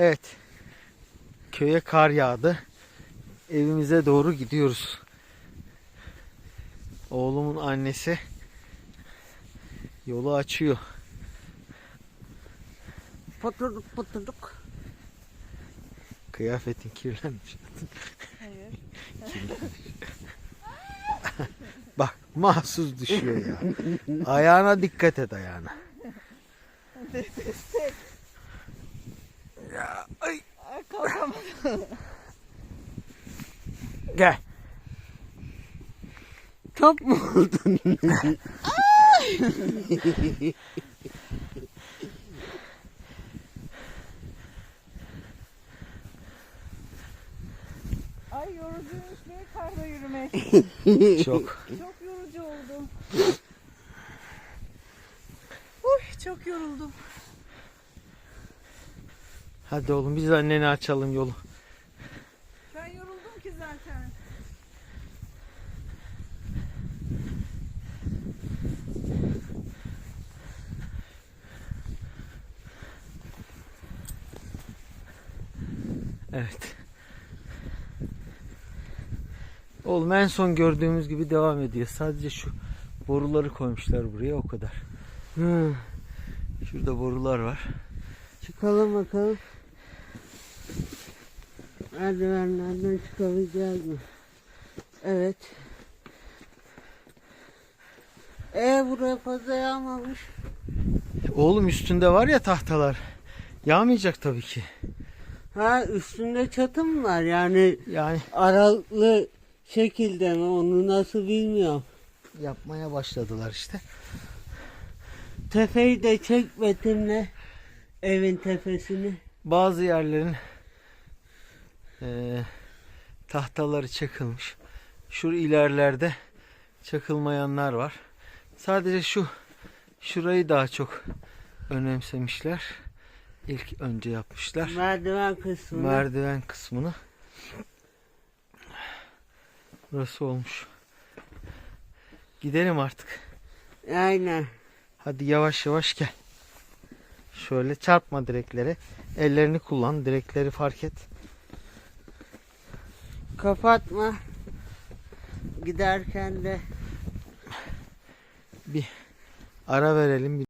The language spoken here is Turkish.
Evet. Köye kar yağdı. Evimize doğru gidiyoruz. Oğlumun annesi yolu açıyor. Patırdık patırdık. Kıyafetin kirlenmiş. Hayır. Bak mahsus düşüyor ya. Ayağına dikkat et ayağına. Destek. Ya, ay, Ay, Kalkamadım. gel. Top mu oldun? Ay yorucuymuş be karda yürümek. Çok. Çok yorucu oldu. Uy çok yoruldum. Hadi oğlum biz anneni açalım yolu. Evet. Oğlum en son gördüğümüz gibi devam ediyor. Sadece şu boruları koymuşlar buraya o kadar. Hı. Şurada borular var. Çıkalım bakalım. Merdivenlerden çıkabileceğiz mi? Evet. E buraya fazla yağmamış. Oğlum üstünde var ya tahtalar. Yağmayacak tabii ki. Ha üstünde çatı mı var yani Yani aralıklı şekilde mi onu nasıl bilmiyorum. yapmaya başladılar işte. Tepeyi de çek Betim'le evin tepesini. Bazı yerlerin eee, tahtaları çakılmış. Şu ilerlerde çakılmayanlar var. Sadece şu şurayı daha çok önemsemişler. İlk önce yapmışlar. Merdiven kısmını. Merdiven kısmını. Burası olmuş. Gidelim artık. Aynen. Hadi yavaş yavaş gel. Şöyle çarpma direkleri. Ellerini kullan. Direkleri fark et. Kapatma. Giderken de Ara verelim.